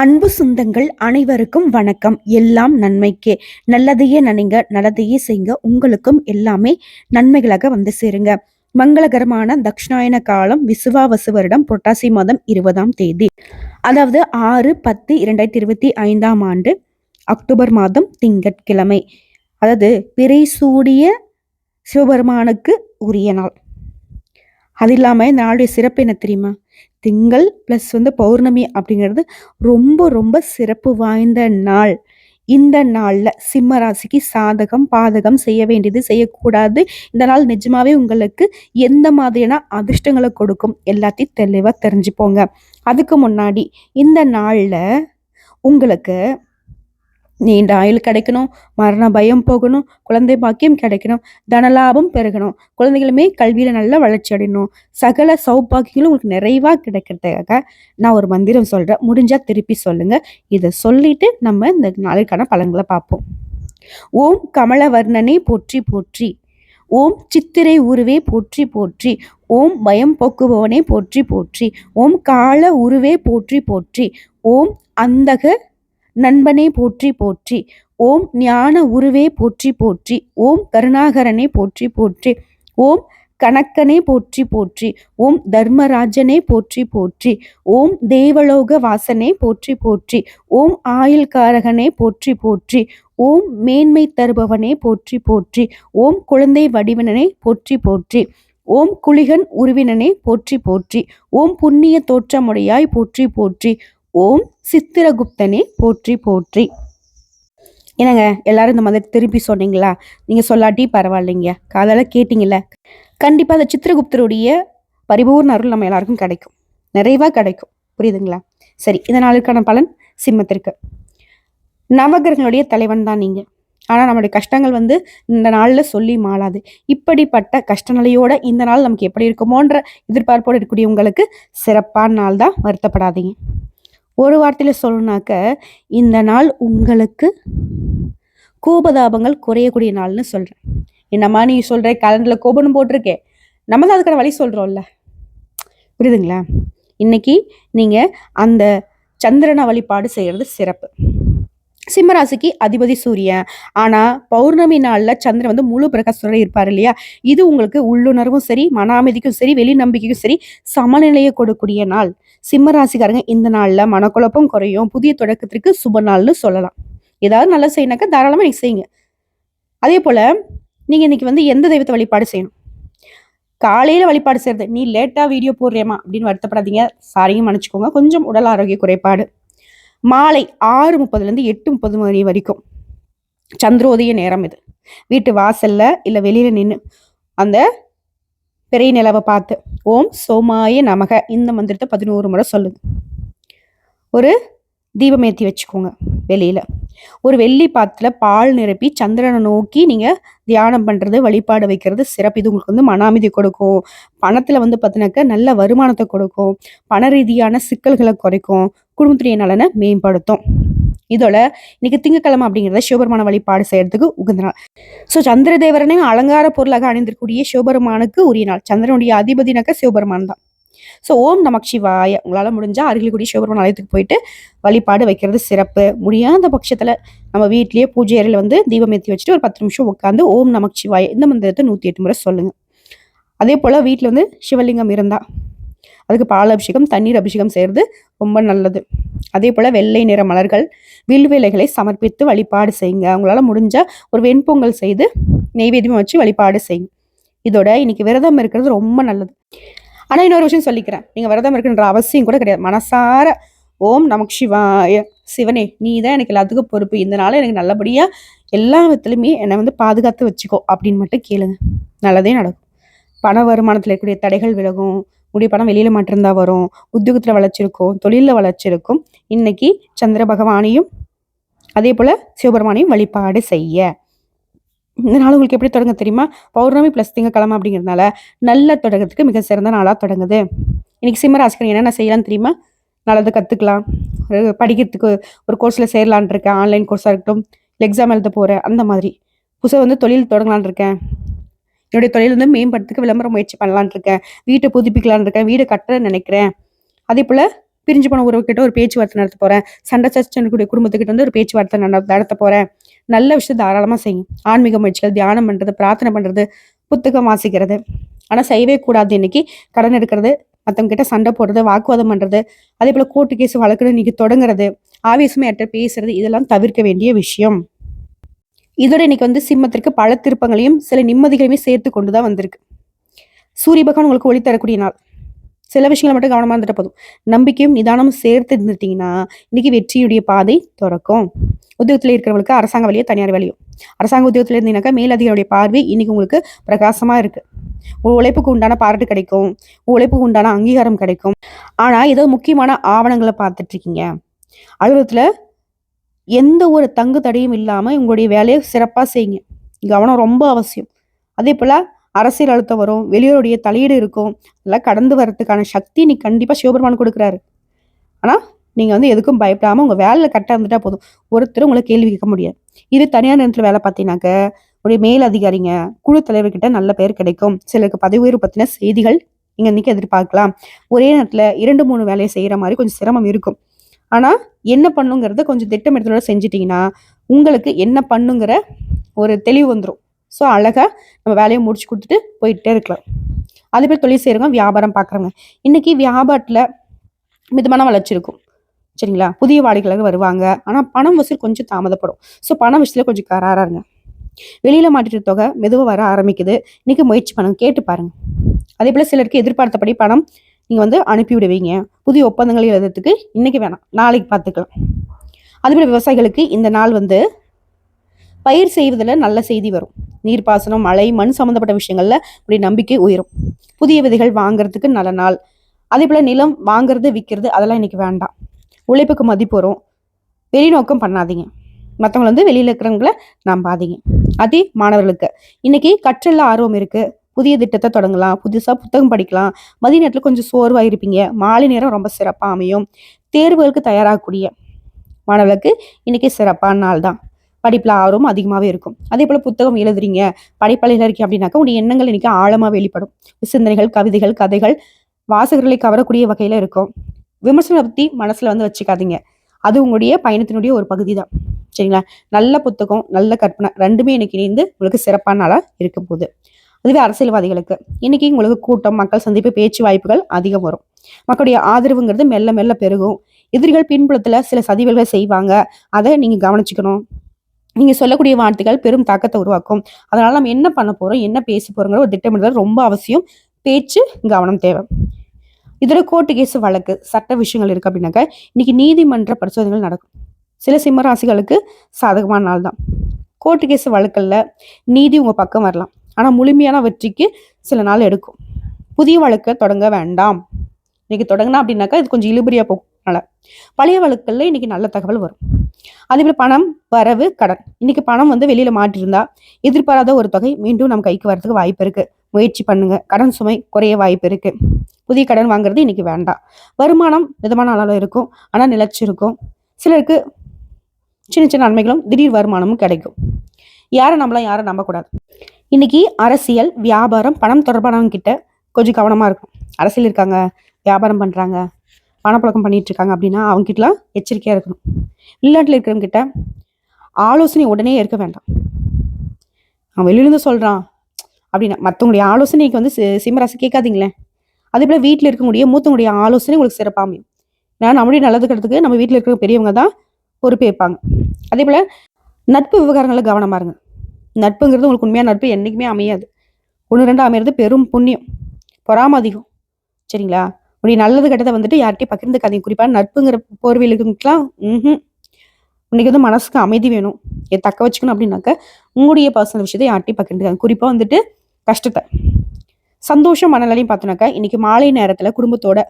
அன்பு சொந்தங்கள் அனைவருக்கும் வணக்கம். எல்லாம் நன்மைக்கே. நல்லதையே நினைங்க நல்லதையே செய்யுங்க. உங்களுக்கும் எல்லாமே நன்மைகளாக வந்து சேருங்க. மங்களகரமான தக்ஷணாயன காலம் விசுவாவசு வருடம் புரட்டாசி மாதம் இருபதாம் தேதி. அதாவது ஆறு பத்து இரண்டாயிரத்தி இருபத்தி ஐந்தாம் ஆண்டு அக்டோபர் மாதம் திங்கட்கிழமை. அதாவது பிறை சூடிய சிவபெருமானுக்கு உரிய நாள். அது இல்லாமல் இந்த நாளுடைய சிறப்பு என்ன தெரியுமா? திங்கள் ப்ளஸ் வந்து பௌர்ணமி அப்படிங்கிறது ரொம்ப ரொம்ப சிறப்பு வாய்ந்த நாள். இந்த நாளில் சிம்ம ராசிக்கு சாதகம் பாதகம் செய்ய வேண்டியது செய்யக்கூடாது. இந்த நாள் நிஜமாவே உங்களுக்கு எந்த மாதிரியான அதிர்ஷ்டங்களை கொடுக்கும் எல்லாத்தையும் தெளிவாக தெரிஞ்சுப்போங்க அதுக்கு முன்னாடி இந்த நாளில் உங்களுக்கு நீண்ட ஆயுள் கிடைக்கணும் மரண பயம் போகணும் குழந்தை பாக்கியம் கிடைக்கணும் தனலாபம் பெருகணும். குழந்தைகளுமே கல்வியில் நல்லா வளர்ச்சி அடையணும். சகல சௌபாக்கியங்களும் உங்களுக்கு நிறைவாக கிடைக்கிறதுக்காக நான் ஒரு மந்திரம் சொல்கிறேன் முடிஞ்சால் திருப்பி சொல்லுங்கள் இதை சொல்லிட்டு நம்ம இந்த நாளைக்கான பலன்களை பார்ப்போம். ஓம் கமலவர்ணனே போற்றி போற்றி. ஓம் சித்திரை உருவே போற்றி போற்றி. ஓம் பயம் போக்குபவனே போற்றி போற்றி. ஓம் கால உருவே போற்றி போற்றி. ஓம் அந்தக நண்பனே போற்றி போற்றி ஓம் ஞான உருவே போற்றி போற்றி ஓம் கருணாகரனே போற்றி போற்றி ஓம் கணக்கனே போற்றி போற்றி ஓம் தர்மராஜனே போற்றி போற்றி ஓம் தேவலோக வாசனே போற்றி போற்றி ஓம் ஆயுள்காரகனே போற்றி போற்றி ஓம் மேன்மை தருபவனே போற்றி போற்றி ஓம் குழந்தை வடிவனனே போற்றி போற்றி ஓம் குளிகன் உருவினனே போற்றி போற்றி ஓம் புண்ணிய தோற்றமுடையாய் போற்றி போற்றி ஓம் சித்திரகுப்தனே போற்றி போற்றி. என்னங்க எல்லாரும் இந்த மாதிரி திருப்பி சொன்னீங்களா? நீங்கள் சொல்லாட்டி பரவாயில்லைங்க. காதால கேட்டிங்கல்ல. கண்டிப்பாக அந்த சித்திரகுப்தருடைய பரிபூர்ண அருள் நம்ம எல்லாருக்கும் கிடைக்கும். நிறைவாக கிடைக்கும். புரியுதுங்களா? சரி இந்த நாளுக்கான பலன் சிம்மத்திற்கு. நவகிரகங்களுடைய தலைவன் தான் நீங்கள் ஆனால் நம்மளுடைய கஷ்டங்கள் வந்து இந்த நாளில் சொல்லி மாளாது இப்படிப்பட்ட கஷ்ட நிலையோட இந்த நாள் நமக்கு எப்படி இருக்குமோன்ற எதிர்பார்ப்போடு இருக்கக்கூடிய உங்களுக்கு சிறப்பான நாள் தான் வருத்தப்படாதீங்க. ஒரு வார்த்தையில் சொல்லணுனாக்க இந்த நாள் உங்களுக்கு கோபதாபங்கள் குறையக்கூடிய நாள்னு சொல்கிறேன் என்னம்மா நீ சொல்கிற கலண்டில் கோபம்னு போட்டிருக்கேன் நம்ம தான் அதுக்கான வழி சொல்கிறோம்ல புரியுதுங்களா? இன்னைக்கு நீங்கள் அந்த சந்திரனை வழிபாடு செய்கிறது சிறப்பு. சிம்மராசிக்கு அதிபதி சூரியன். ஆனால் பௌர்ணமி நாளில் சந்திரன் வந்து முழு பிரகாசத்தோட இருப்பார் இல்லையா? இது உங்களுக்கு உள்ளுணர்வும் சரி மன அமைதிக்கும் சரி வெளி நம்பிக்கைக்கும் சரி சமநிலையை கொடுக்கூடிய நாள். சிம்மராசிக்காரங்க இந்த நாளில் மனக்குழப்பம் குறையும். புதிய தொடக்கத்திற்கு சுப நாள்னு சொல்லலாம். ஏதாவது நல்லா செய்யினாக்கா தாராளமாக நீங்கள் செய்யுங்க. அதே போல் நீங்கள் இன்னைக்கு வந்து எந்த தெய்வத்தை வழிபாடு செய்யணும்? காலையில் வழிபாடு செய்கிறது நீ லேட்டாக வீடியோ போடுறியம்மா அப்படின்னு வருத்தப்படாதீங்க. சாரியும் மன்னிச்சுக்கோங்க. கொஞ்சம் உடல் ஆரோக்கிய குறைபாடு. மாலை ஆறு முப்பதுலேருந்து எட்டு முப்பது மணி வரைக்கும். சந்திரோதய நேரம் இது. வீட்டு வாசல்ல இல்லை வெளியில் நின்று அந்த பெரிய நிலவை பார்த்து ஓம் சோமாய நமக. இந்த மந்திரத்தை பதினோரு முறை சொல்லுது. ஒரு தீபம் ஏற்றி வச்சுக்கோங்க வெளியில். ஒரு வெள்ளி பாத்தில் பால் நிரப்பி சந்திரனை நோக்கி நீங்கள் தியானம் பண்ணுறது வழிபாடு வைக்கிறது சிறப்பு. இது உங்களுக்கு வந்து மன அமைதி கொடுக்கும். பணத்தில் வந்து பார்த்தினாக்க நல்ல வருமானத்தை கொடுக்கும். பண ரீதியான சிக்கல்களை குறைக்கும். குடும்பத்துடைய நலனை மேம்படுத்தும். இதோட இன்னைக்கு திங்கக்கிழமை அப்படிங்கிறத சிவபெருமான வழிபாடு செய்யறதுக்கு உகந்த நாள். ஸோ சந்திர தேவரனே அலங்கார பொருளாக அணிந்திருக்கக்கூடிய சிவபெருமானுக்கு உரிய நாள். சந்திரனுடைய அதிபதினாக்க சிவபெருமான் தான். ஸோ ஓம் நமக் சிவாய. உங்களால் முடிஞ்சால் அருகில் கூடிய சிவபெருமான் ஆலயத்துக்கு போயிட்டு வழிபாடு வைக்கிறது சிறப்பு. முடியாத பட்சத்தில் நம்ம வீட்லேயே பூஜை அறையில் வந்து தீபம் ஏற்றி வச்சுட்டு ஒரு பத்து நிமிஷம் உட்காந்து ஓம் நமக் சிவாய இந்த மந்திரத்தை நூற்றி எட்டு முறை சொல்லுங்கள் அதே போல் வீட்டில் வந்து சிவலிங்கம் இருந்தால் அதுக்கு பால் அபிஷேகம் தண்ணீர் அபிஷேகம் செய்கிறது ரொம்ப நல்லது. அதே போல் வெள்ளை நிற மலர்கள் வில்வேலைகளை சமர்ப்பித்து வழிபாடு செய்யுங்க. அவங்களால முடிஞ்சால் ஒரு வெண்பொங்கல் செய்து நெய்வேத்தியம் வச்சு வழிபாடு செய்யுங்க. இதோட இன்னைக்கு விரதம் இருக்கிறது ரொம்ப நல்லது. ஆனால் இன்னொரு விஷயம் சொல்லிக்கிறேன். நீங்கள் விரதம் இருக்குன்ற அவசியம் கூட கிடையாது. மனசார ஓம் நமக்கு சிவாய. சிவனே நீ தான் எனக்கு எல்லாத்துக்கும் பொறுப்பு. இதனால எனக்கு நல்லபடியாக எல்லா விதத்துலையுமே என்னை வந்து பாதுகாத்து வச்சுக்கோ அப்படின்னு மட்டும் கேளுங்க. நல்லதே நடக்கும். பண வருமானத்தில் இருக்கக்கூடிய தடைகள் விலகும். முடிய பணம் வெளியில் மட்டும்தான் வரும். உத்தியோகத்தில் வளர்ச்சிருக்கும் தொழிலில் வளர்ச்சி இன்னைக்கு சந்திர பகவானையும் அதே போல் சிவபெருமானையும் வழிபாடு செய்ய. இந்த நாள் உங்களுக்கு எப்படி தொடங்க தெரியுமா? பௌர்ணமி ப்ளஸ் திங்கக்கிழமை அப்படிங்கிறதுனால நல்ல தொடங்கத்துக்கு மிக சிறந்த நாளாக தொடங்குது. இன்னைக்கு சிம்மராசிக்கர் என்னென்ன செய்யலாம் தெரியுமா? நல்லது கற்றுக்கலாம் ஒரு படிக்கிறதுக்கு ஒரு கோர்ஸில் சேரலான் இருக்கேன். ஆன்லைன் கோர்ஸாக இருக்கட்டும் எக்ஸாம் எழுத போகிறேன் அந்த மாதிரி. புதுசாக வந்து தொழில் தொடங்கலான் இருக்கேன். என்னுடைய தொழில் வந்து மேம்படுத்துக்கு விளம்பர முயற்சி பண்ணலான் இருக்கேன். வீட்டை புதுப்பிக்கலான் இருக்கேன். வீடு கட்ட நினைக்கிறேன். அதே போல் பிரிஞ்சு போன உறவுகிட்ட ஒரு பேச்சுவார்த்தை நடத்த போறேன். சண்டை சச்சனுடைய குடும்பத்துக்கிட்ட வந்து ஒரு பேச்சுவார்த்தை நடத்த போறேன். நல்ல விஷயம் தாராளமா செய்யும். ஆன்மீக முயற்சிகள் தியானம் பண்றது பிரார்த்தனை பண்றது புத்தகம் வாசிக்கிறது. ஆனா செய்யவே கூடாது இன்னைக்கு. கடன் எடுக்கிறது மற்றவங்க கிட்ட சண்டை போடுறது வாக்குவாதம் பண்றது. அதே போல கோர்ட்டு கேஸ் வழக்குன்னு இன்னைக்கு தொடங்குறது ஆவேசமே யார்கிட்ட பேசுறது இதெல்லாம் தவிர்க்க வேண்டிய விஷயம். இதோட இன்னைக்கு வந்து சிம்மத்திற்கு பல திருப்பங்களையும் சில நிம்மதிகளையுமே சேர்த்து கொண்டு தான் வந்திருக்கு. சூரிய பகவான் உங்களுக்கு ஒளி தரக்கூடிய நாள். சில விஷயங்களை மட்டும் கவனமாக இருந்துட்டு போதும். நம்பிக்கையும் நிதானமும் சேர்த்து இருந்துட்டீங்கன்னா இன்னைக்கு வெற்றியுடைய பாதை திறக்கும். உத்தியோகத்தில் இருக்கிறவங்களுக்கு அரசாங்க வழியோ தனியார் வழியோ அரசாங்க உத்தியோகத்தில் இருந்தீங்கன்னாக்கா மேலதிகாரியுடைய பார்வை இன்னைக்கு உங்களுக்கு பிரகாசமாக இருக்கு. உழைப்புக்கு உண்டான பாராட்டு கிடைக்கும். உழைப்புக்கு உண்டான அங்கீகாரம் கிடைக்கும். ஆனால் ஏதோ முக்கியமான ஆவணங்களை பார்த்துட்டு இருக்கீங்க. எந்த ஒரு தங்கு தடையும் இல்லாமல் உங்களுடைய வேலையை சிறப்பாக செய்யுங்க. கவனம் ரொம்ப அவசியம். அதே போல் அரசியல் அழுத்தம் வரும் வெளியோருடைய தலையீடு இருக்கும் அதெல்லாம் கடந்து வர்றதுக்கான சக்தி நீ கண்டிப்பாக சிவபெருமான் கொடுக்குறாரு. ஆனால் நீங்கள் வந்து எதுக்கும் பயப்படாமல் உங்கள் வேலையில் கரெக்டாக இருந்துட்டா போதும். ஒருத்தர் உங்களை கேள்வி கேட்க முடியாது. இது தனியார் நேரத்தில் வேலை பார்த்தீங்கன்னாக்க உடைய மேல் அதிகாரிங்க குழு தலைவர்கிட்ட நல்ல பேர் கிடைக்கும். சிலருக்கு பதவி உயர்வு பற்றின செய்திகள் இங்கே இன்றைக்கி எதிர்பார்க்கலாம். ஒரே நேரத்தில் இரண்டு மூணு வேலையை செய்கிற மாதிரி கொஞ்சம் சிரமம் இருக்கும். ஆனால் என்ன பண்ணுங்கிறத கொஞ்சம் திட்டமிடத்தோட செஞ்சிட்டிங்கன்னா உங்களுக்கு என்ன பண்ணுங்கிற ஒரு தெளிவு வந்துடும் ஸோ அழகாக நம்ம வேலையை முடிச்சு கொடுத்துட்டு போயிட்டே இருக்கலாம். அதே பேர் தொழில் செய்கிறவங்க வியாபாரம் பார்க்குறவங்க இன்றைக்கி வியாபாரத்தில் மிதமான வளர்ச்சி இருக்கும். சரிங்களா? புதிய வாடிக்கையாளர்கள் வருவாங்க. ஆனால் பணம் வசூல் கொஞ்சம் தாமதப்படும். ஸோ பணம் விஷயத்தில் கொஞ்சம் கராராக இருங்க. வெளியில் மாட்டிட்ட தொகை மெதுவாக வர ஆரம்பிக்குது. இன்றைக்கி முயற்சி பண்ணுங்க. கேட்டு பாருங்கள் அதே போல் சிலருக்கு எதிர்பார்த்தபடி பணம் நீங்கள் வந்து அனுப்பி விடுவீங்க. புதிய ஒப்பந்தங்கள் எழுதுறதுக்கு இன்னைக்கு வேணாம். நாளைக்கு பார்த்துக்கலாம். அதேபோல் விவசாயிகளுக்கு இந்த நாள் வந்து பயிர் செய்வதில் நல்ல செய்தி வரும். நீர்ப்பாசனம் மழை மண் சம்மந்தப்பட்ட விஷயங்களில் உடைய நம்பிக்கை உயரும். புதிய விதைகள் வாங்குறதுக்கு நல்ல நாள். அதே போல் நிலம் வாங்குறது விற்கிறது அதெல்லாம் இன்றைக்கி வேண்டாம். உழைப்புக்கு மதிப்பு வரும். வெளிநோக்கம் பண்ணாதீங்க. மற்றவங்களை வந்து வெளியில் இருக்கிறவங்கள நம்பாதீங்க. அதே மாணவர்களுக்கு இன்றைக்கி கற்றலில் ஆர்வம் இருக்குது புதிய திட்டத்தை தொடங்கலாம் புதுசாக புத்தகம் படிக்கலாம். மதிய நேரத்தில் கொஞ்சம் சோர்வாக இருப்பீங்க மாலை நேரம் ரொம்ப சிறப்பாக அமையும். தேர்வுகளுக்கு தயாராகக்கூடிய மாணவர்களுக்கு இன்னைக்கு சிறப்பான நாள் தான். படிப்பில் ஆர்வம் அதிகமாகவே இருக்கும். அதே போல் புத்தகம் எழுதுறீங்க. படைப்பாளிகள் இருக்கீங்க அப்படின்னாக்கா உடைய எண்ணங்கள் இன்னைக்கு ஆழமாக வெளிப்படும். சிந்தனைகள் கவிதைகள் கதைகள் வாசகர்களை கவரக்கூடிய வகையில் இருக்கும். விமர்சனம் பற்றி மனசில் வந்து வச்சுக்காதீங்க. அது உங்களுடைய பயணத்தினுடைய ஒரு பகுதி தான் சரிங்களா? நல்ல புத்தகம் நல்ல கற்பனை ரெண்டுமே இன்னைக்கு இணைந்து உங்களுக்கு சிறப்பான நாளாக இருக்க போகுது. அதுவே அரசியல்வாதிகளுக்கு. இன்னைக்கு உங்களுக்கு கூட்டம் மக்கள் சந்திப்பு பேச்சு வாய்ப்புகள் அதிகம் வரும். மக்களுடைய ஆதரவுங்கிறது மெல்ல மெல்ல பெருகும். எதிரிகள் பின்புலத்துல சில சதிவுகளை செய்வாங்க. அதை நீங்க கவனிச்சுக்கணும். நீங்க சொல்லக்கூடிய வார்த்தைகள் பெரும் தாக்கத்தை உருவாக்கும். அதனால நம்ம என்ன பண்ண போறோம் என்ன பேச போறோங்கிற ஒரு திட்டமிடுதல் ரொம்ப அவசியம். பேச்சு கவனம் தேவை. இதில் கோர்ட்டு கேஸ் வழக்கு சட்ட விஷயங்கள் இருக்கு அப்படின்னாக்க இன்னைக்கு நீதிமன்ற பரிசோதனைகள் நடக்கும். சில சிம்ம ராசிகளுக்கு சாதகமான நாள் தான் கோர்ட்டு கேஸ் வழக்கில் நீதி உங்க பக்கம் வரலாம். ஆனால் முழுமையான வெற்றிக்கு சில நாள் எடுக்கும். புதிய வழக்கை தொடங்க வேண்டாம். இன்னைக்கு தொடங்கினா அப்படின்னாக்கா இது கொஞ்சம் இழுபறியாக போகும். பழைய வழக்கில் இன்னைக்கு நல்ல தகவல் வரும். அதே போல பணம் வரவு கடன். இன்னைக்கு பணம் வந்து வெளியில் மாட்டிருந்தா எதிர்பாராத ஒரு தொகை மீண்டும் நம்ம கைக்கு வரதுக்கு வாய்ப்பு இருக்கு. முயற்சி பண்ணுங்க. கடன் சுமை குறைய வாய்ப்பு இருக்கு. புதிய கடன் வாங்குறது இன்னைக்கு வேண்டாம். வருமானம் மிதமான அளவில் இருக்கும். ஆனால் நிலச்சிருக்கும் சிலருக்கு சின்ன சின்ன நன்மைகளும் திடீர் வருமானமும் கிடைக்கும். யாரை நம்பலாம் யாரை நம்பக்கூடாது. இன்னைக்கு அரசியல் வியாபாரம் பணம் தொடர்பானவங்க கிட்ட கொஞ்சம் கவனமாக இருக்கும் அரசியல் இருக்காங்க வியாபாரம் பண்ணுறாங்க பணப்புழக்கம் பண்ணிட்டு இருக்காங்க அப்படின்னா அவங்ககிட்டலாம் எச்சரிக்கையாக இருக்கணும். வெளிநாட்டில் இருக்கிறவங்க கிட்ட ஆலோசனை உடனே ஏற்க வேண்டாம். அவன் வெளியிலிருந்து சொல்கிறான் அப்படின்னா மற்றவங்களுடைய ஆலோசனைக்கு வந்து சி- சிம்மராசி கேட்காதீங்களேன். அதே போல் வீட்டில் இருக்கக்கூடிய மூத்தவங்களுடைய ஆலோசனை உங்களுக்கு சிறப்பாக அமையும். ஏன்னா நம்மளுடைய நல்லதுக்கிறதுக்கு நம்ம வீட்டில் இருக்கிற பெரியவங்க தான் பொறுப்பேற்பாங்க. அதே போல் நட்பு விவகாரங்களில் கவனமாக இருங்க. நட்புங்கிறது உங்களுக்கு உண்மையான நட்பு என்றைக்குமே அமையாது. ஒன்று ரெண்டு அமையிறது பெரும் புண்ணியம். பொறாம அதிகம். சரிங்களா? உடைய நல்லது கெட்டதை வந்துட்டு யார்கிட்டயும் பகிர்ந்துக்காதீங்க. குறிப்பாக நட்புங்கிற போர்வியலுக்குலாம் ம் இன்னைக்கு வந்து மனசுக்கு அமைதி வேணும். இதை தக்க வச்சுக்கணும் அப்படின்னாக்க உங்களுடைய பர்சனல் விஷயத்தை யார்கிட்டையும் பகிர்ந்துக்காங்க குறிப்பாக வந்துட்டு கஷ்டத்தை. சந்தோஷம் மனநிலையும் பார்த்தோன்னாக்கா இன்னைக்கு மாலை நேரத்தில் குடும்பத்தோட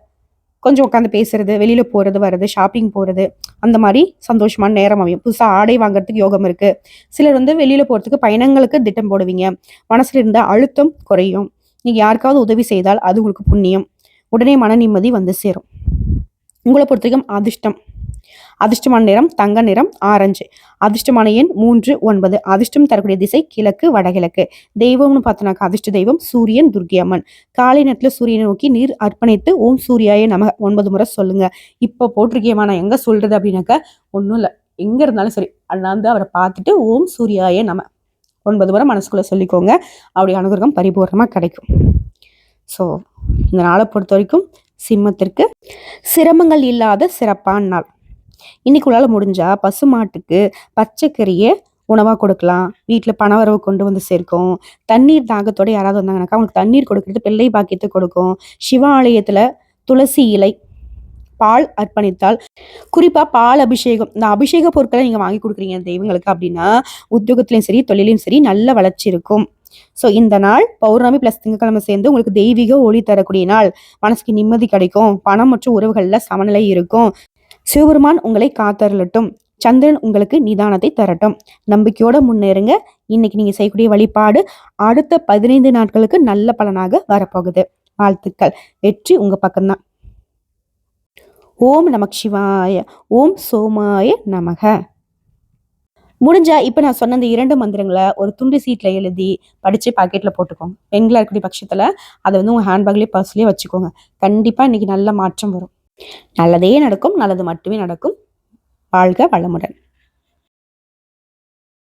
கொஞ்சம் உட்காந்து பேசுறது வெளியில போறது வர்றது ஷாப்பிங் போறது அந்த மாதிரி சந்தோஷமான நேரம் அமையும். புதுசாக ஆடை வாங்குறதுக்கு யோகம் இருக்கு. சிலர் வந்து வெளியில போறதுக்கு பயணங்களுக்கு திட்டம் போடுவீங்க. மனசுல இருந்த அழுத்தம் குறையும். நீங்க யாருக்காவது உதவி செய்தால் அது உங்களுக்கு புண்ணியம். உடனே மன நிம்மதி வந்து சேரும். உங்களை பொறுத்த வரைக்கும் அதிர்ஷ்டம். அதிர்ஷ்டமான நிறம் தங்க நிறம் ஆரஞ்சு. அதிர்ஷ்டமான எண் மூன்று ஒன்பது. அதிர்ஷ்டம் தரக்கூடிய திசை கிழக்கு வடகிழக்கு. தெய்வம்னு பார்த்தோன்னாக்கா அதிர்ஷ்ட தெய்வம் சூரியன் துர்க்கி அம்மன் காலை நேரத்தில் சூரியனை நோக்கி நீர் அர்ப்பணித்து ஓம் சூரியாயை நம ஒன்பது முறை சொல்லுங்க. இப்போ போட்டிருக்கேம்மா நான் எங்க சொல்றது அப்படின்னாக்கா ஒன்றும் இல்லை. எங்க இருந்தாலும் சரி அண்ணாந்து அவரை பார்த்துட்டு ஓம் சூரியாயை நம. ஒன்பது முறை மனசுக்குள்ள சொல்லிக்கோங்க. அப்படி அனுகிரகம் பரிபூர்ணமாக கிடைக்கும். ஸோ இந்த நாளை பொறுத்த வரைக்கும் சிம்மத்திற்கு சிரமங்கள் இல்லாத சிறப்பான நாள். இன்னைக்குள்ளால முடிஞ்சா பசுமாட்டுக்கு பச்சைக்கறியை உணவாக கொடுக்கலாம். வீட்டில் பணவரவு கொண்டு வந்து சேர்க்கும். தண்ணீர் தாகத்தோட யாராவது வந்தாங்கனாக்கா அவங்களுக்கு தண்ணீர் கொடுக்கறது பிள்ளை பாக்கியத்தை கொடுக்கும். சிவாலயத்தில் துளசி இலை பால் அர்ப்பணித்தால் குறிப்பாக பால் அபிஷேகம். இந்த அபிஷேக பொருட்களை நீங்கள் வாங்கி கொடுக்குறீங்க தெய்வங்களுக்கு அப்படின்னா உத்தியோகத்திலையும் சரி தொழிலையும் சரி நல்ல வளர்ச்சி இருக்கும். ஸோ இந்த நாள் பௌர்ணமி பிளஸ் திங்கக்கிழமை சேர்ந்து உங்களுக்கு தெய்வீக ஒளி தரக்கூடிய நாள். மனசுக்கு நிம்மதி கிடைக்கும். பணம் மற்றும் உறவுகளில் சமநிலை இருக்கும். சிவபெருமான் உங்களை காத்தருளட்டும். சந்திரன் உங்களுக்கு நிதானத்தை தரட்டும். நம்பிக்கையோட முன்னேறுங்க. இன்னைக்கு நீங்க செய்யக்கூடிய வழிபாடு அடுத்த பதினைந்து நாட்களுக்கு நல்ல பலனாக வரப்போகுது. வாழ்த்துக்கள். வெற்றி உங்க பக்கம்தான். ஓம் நமக் சிவாய. ஓம் சோமாய நமக. முடிஞ்சா இப்போ நான் சொன்ன இந்த இரண்டு மந்திரங்களை ஒரு துண்டு சீட்டில் எழுதி படித்து பாக்கெட்டில் போட்டுக்கோங்க. பெண்களாக இருக்கக்கூடிய பட்சத்தில் அதை வந்து உங்கள் ஹேண்ட்பேக்லேயே பர்ஸ்லேயே வச்சுக்கோங்க. கண்டிப்பாக இன்றைக்கி நல்ல மாற்றம் வரும். நல்லதே நடக்கும் நல்லது மட்டுமே நடக்கும். வாழ்க வளமுடன்.